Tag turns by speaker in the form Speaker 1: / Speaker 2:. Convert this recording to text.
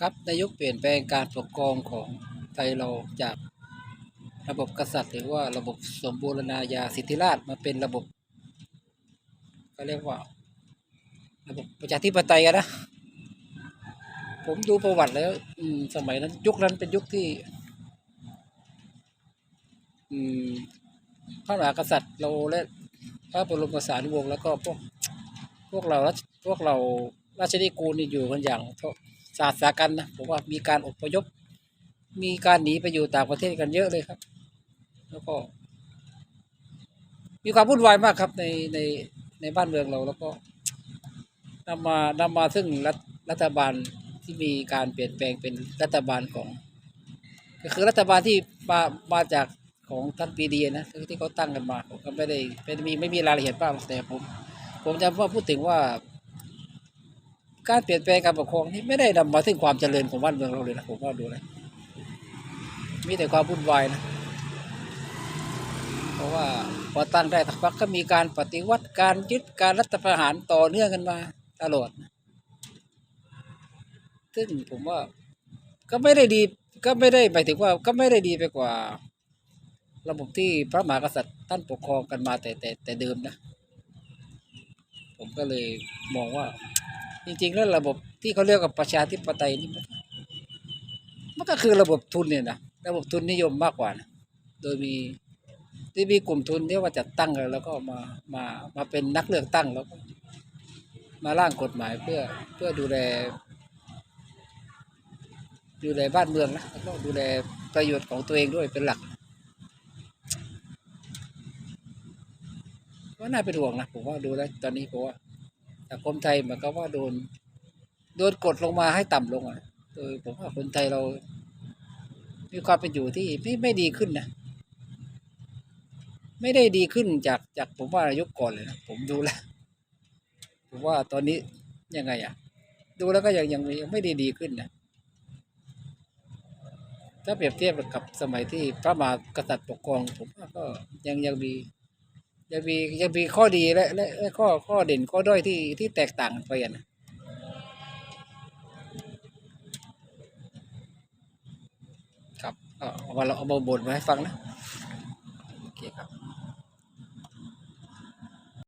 Speaker 1: ครับนายกเปลี่ยนแปลงการปกครองของไทยเราจากระบบกษัตริย์ หรือว่าระบบสมบูรณาญาสิทธิราชมาเป็นระบบก็เรียกว่า ระบบประชาธิปไตยกันนะผมดูประวัติแล้ว อืม สมัยนั้น ยุคนั้นเป็นยุคที่ อืมพระมหากษัตริย์เราและพระบรมสารีวงศ์แล้วก็พวกพวกเราพวกเราราชนิกูลนี่อยู่กันอย่าง สาสากันนะผมว่ามีการอพยพ มีการหนีไปอยู่ต่างประเทศกันเยอะเลยครับ แล้วก็ มีความวุ่นวายมากครับในในในบ้านเมืองเราแล้วก็นำมานำมาซึ่งรัฐรัฐบาลที่มีการเปลี่ยนแปลงเป็นรัฐบาลของ ก็คือรัฐบาลที่มามาจากของท่านปีดีนะที่เขาตั้งกันมาผมก็ไม่ได้ไม่ได้มีไม่มีรายละเอียดมากหรอกแต่ผม ผมจะว่าพูดถึงว่า การเปลี่ยนแปลงการปกครองนี่ไม่ได้นำมาถึงความเจริญของบ้านเมืองเราเลยนะผมว่าดูเลยมีแต่ความวุ่นวายนะเพราะว่าพอตั้งได้สักพักก็มีการปฏิวัติการยึดการรัฐประหารต่อเนื่องกันมาตลอดซึ่งผมว่าก็ไม่ได้ดีก็ไม่ได้หมายถึงว่าก็ไม่ได้ดีไปกว่า ระบบที่พระมหากษัตริย์ท่านปกครองกันมาแต่แต่แต่เดิมนะ ผมก็เลยมองว่า จริงๆแล้วระบบที่เขาเรียกว่าประชาธิปไตยนี่มันก็คือระบบทุนเนี่ยนะระบบทุนนิยมมากกว่านะโดยมีที่มีกลุ่มทุนที่ว่าจัดตั้งแล้วก็มามามาเป็นนักเลือกตั้งแล้วก็มาร่างกฎหมายเพื่อเพื่อดูแล ดูแลบ้านเมืองนะแล้วก็ดูแลประโยชน์ของตัวเองด้วยเป็นหลักก็น่าเป็นห่วงนะผมว่าดูแล้วตอนนี้ผมว่า สังคมไทยเหมือนกับว่าโดน โดนกดลงมาให้ต่ำลงอะโดยผมว่าคนไทยเรา มีความเป็นอยู่ที่ไม่ไม่ดีขึ้นนะไม่ได้ดีขึ้นจากจากผมว่ายุคก่อนเลยนะผมดูแล้วผมว่าตอนนี้ยังไงอะ ดูแล้วก็ยังยังยังไม่ได้ดีขึ้นนะถ้าเปรียบเทียบกับสมัยที่พระมหากษัตริย์ปกครอง ผมว่าก็ยังยังมี ยังมียังมีข้อดีและและและข้อข้อเด่นข้อด้อยที่ที่แตกต่างกันไปอะนะครับเอาเอามาเราเอามาบ่นมาให้ฟังนะ